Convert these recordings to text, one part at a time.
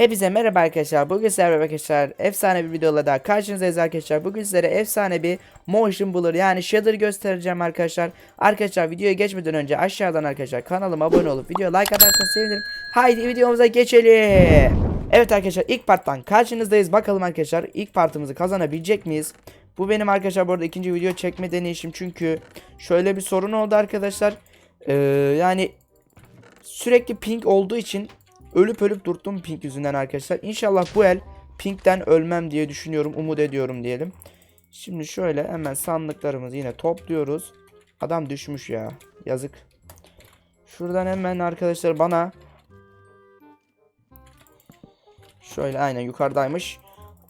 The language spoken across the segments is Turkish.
Hepinize merhaba arkadaşlar. Bugün sizlerle arkadaşlar efsane bir videoyla daha karşınızdayız arkadaşlar. Bugün sizlere efsane bir motion blur yani shader göstereceğim arkadaşlar. Arkadaşlar videoya geçmeden önce aşağıdan arkadaşlar kanalıma abone olup videoya like atarsanız sevinirim. Haydi videomuza geçelim. Evet arkadaşlar ilk parttan karşınızdayız. Bakalım arkadaşlar ilk partımızı kazanabilecek miyiz? Bu benim arkadaşlar bu arada ikinci video çekme deneyişim çünkü şöyle bir sorun oldu arkadaşlar. Ee, yani sürekli ping olduğu için ölüp ölüp durdum pink yüzünden arkadaşlar. İnşallah bu el pinkten ölmem diye düşünüyorum. Umut ediyorum diyelim. Şimdi şöyle hemen sandıklarımızı yine topluyoruz. Adam düşmüş ya. Yazık. Şuradan hemen arkadaşlar bana şöyle aynen yukarıdaymış.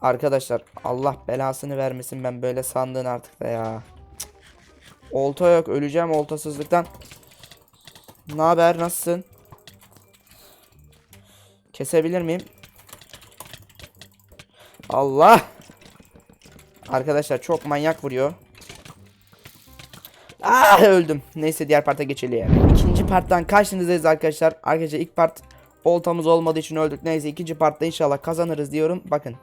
Arkadaşlar Allah belasını vermesin ben böyle sandığın artık da ya. Cık. Olta yok öleceğim oltasızlıktan. Ne haber nasılsın? Kesebilir miyim? Allah! Arkadaşlar çok manyak vuruyor. Ah öldüm. Neyse diğer parta geçelim. İkinci parttan karşınızdayız arkadaşlar. Arkadaşlar ilk part oltamız olmadığı için öldük. Neyse ikinci partta inşallah kazanırız diyorum. Bakın.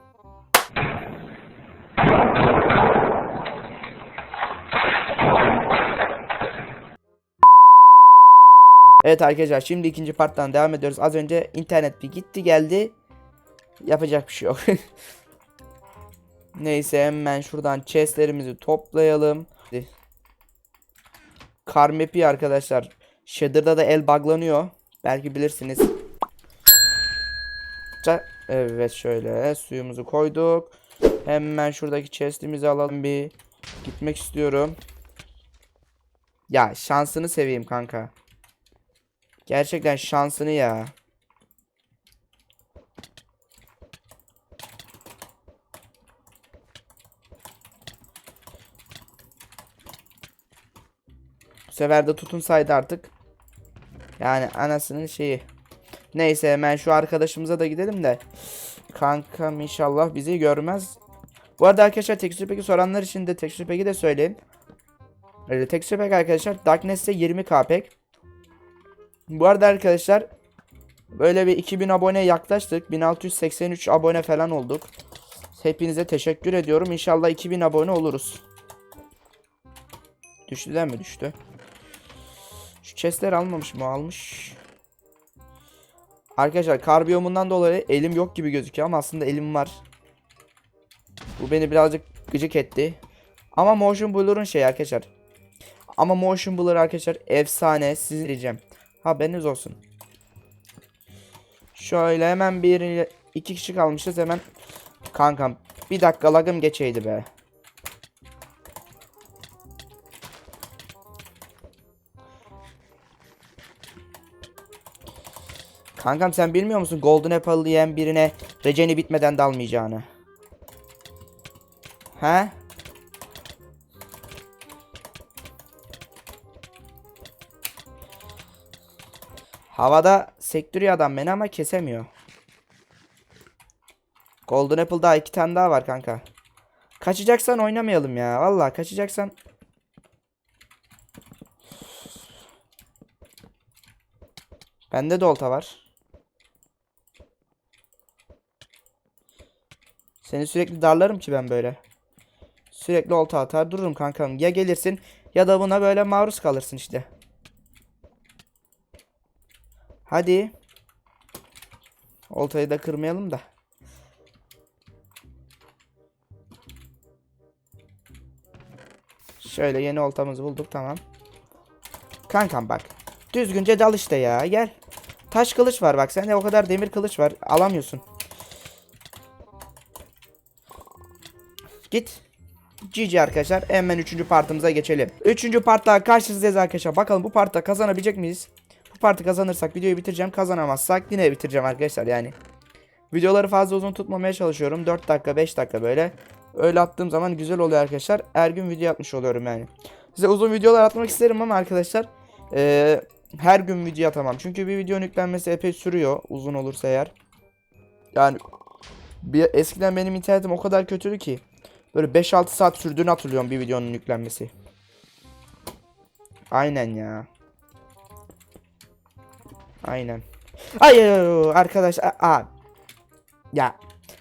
Evet arkadaşlar şimdi ikinci parttan devam ediyoruz. Az önce internet bir gitti geldi. Yapacak bir şey yok. Neyse hemen şuradan chestlerimizi toplayalım. Karmepi arkadaşlar. Shader'da da el buglanıyor. Belki bilirsiniz. Evet şöyle suyumuzu koyduk. Hemen şuradaki chestimizi alalım bir. Gitmek istiyorum. Ya şansını seveyim kanka. Gerçekten şansını ya. Bu sefer de tutunsaydı artık. Yani anasının şeyi. Neyse hemen şu arkadaşımıza da gidelim de. Kankam inşallah bizi görmez. Bu arada arkadaşlar tekstür peki soranlar için de tekstür peki de söyleyeyim. Öyle tekstür pek arkadaşlar Darkness'te 20k pek. Bu arada arkadaşlar böyle bir 2000 abone yaklaştık. 1683 abone falan olduk. Hepinize teşekkür ediyorum. İnşallah 2000 abone oluruz. Düştü değil mi? Düştü. Şu chestler almamış mı? Almış. Arkadaşlar kar biyomundan dolayı elim yok gibi gözüküyor ama aslında elim var. Bu beni birazcık gıcık etti. Ama motion blur'un şey arkadaşlar. Ama motion blur arkadaşlar efsane. Size diyeceğim. Haberiniz olsun. Şöyle hemen bir iki kişi kalmışız hemen. Kankam bir dakika lagım geçeydi be. Kankam sen bilmiyor musun Golden Apple yiyen birine receni bitmeden dalmayacağını? He? Havada sektörüyor adam beni ama kesemiyor. Golden Apple daha iki tane daha var kanka. Kaçacaksan oynamayalım ya. Vallahi kaçacaksan. Bende de olta var. Seni sürekli darlarım ki ben böyle. Sürekli olta atar dururum kankam. Ya gelirsin ya da buna böyle maruz kalırsın işte. Hadi. Oltayı da kırmayalım da. Şöyle yeni oltamızı bulduk tamam. Kankam bak. Düzgünce dal işte ya gel. Taş kılıç var bak sende o kadar demir kılıç var alamıyorsun. Git. GG arkadaşlar. Hemen 3. partımıza geçelim. 3. partla karşınızdayız arkadaşlar. Bakalım bu partta kazanabilecek miyiz? Bu partı kazanırsak videoyu bitireceğim. Kazanamazsak yine bitireceğim arkadaşlar yani. Videoları fazla uzun tutmamaya çalışıyorum. 4 dakika 5 dakika böyle. Öyle attığım zaman güzel oluyor arkadaşlar. Her gün video atmış oluyorum yani. Size uzun videolar atmak isterim ama arkadaşlar. Ee, her gün video atamam. Çünkü bir videonun yüklenmesi epey sürüyor. Uzun olursa eğer. Yani bir, eskiden benim internetim o kadar kötüydü ki. Böyle 5-6 saat sürdüğünü hatırlıyorum bir videonun yüklenmesi. Aynen ya. Aynen. Ay arkadaş aa, Ya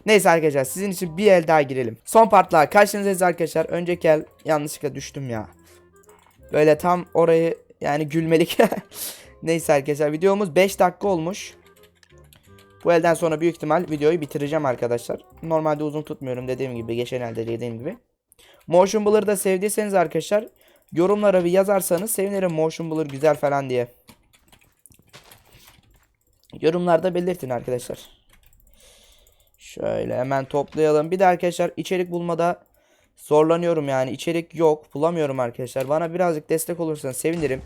Neyse arkadaşlar sizin için bir el daha girelim. Son partla karşınızdayız arkadaşlar. Önceki el yanlışlıkla düştüm ya. Böyle tam orayı yani gülmelik. Neyse arkadaşlar videomuz 5 dakika olmuş. Bu elden sonra büyük ihtimal videoyu bitireceğim arkadaşlar. Normalde uzun tutmuyorum dediğim gibi. Geçen elde dediğim gibi. Motion Blur'ı da sevdiyseniz arkadaşlar yorumlara bir yazarsanız sevinirim Motion Blur güzel falan diye. Yorumlarda belirtin arkadaşlar. Şöyle hemen toplayalım. Bir de arkadaşlar içerik bulmada zorlanıyorum yani. içerik yok. Bulamıyorum arkadaşlar. Bana birazcık destek olursanız sevinirim.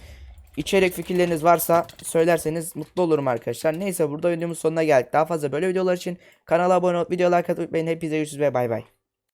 İçerik fikirleriniz varsa söylerseniz mutlu olurum arkadaşlar. Neyse burada videomuz sonuna geldik. Daha fazla böyle videolar için kanala abone olup videolar katmayı unutmayın. Hepinize görüşürüz ve bay bay.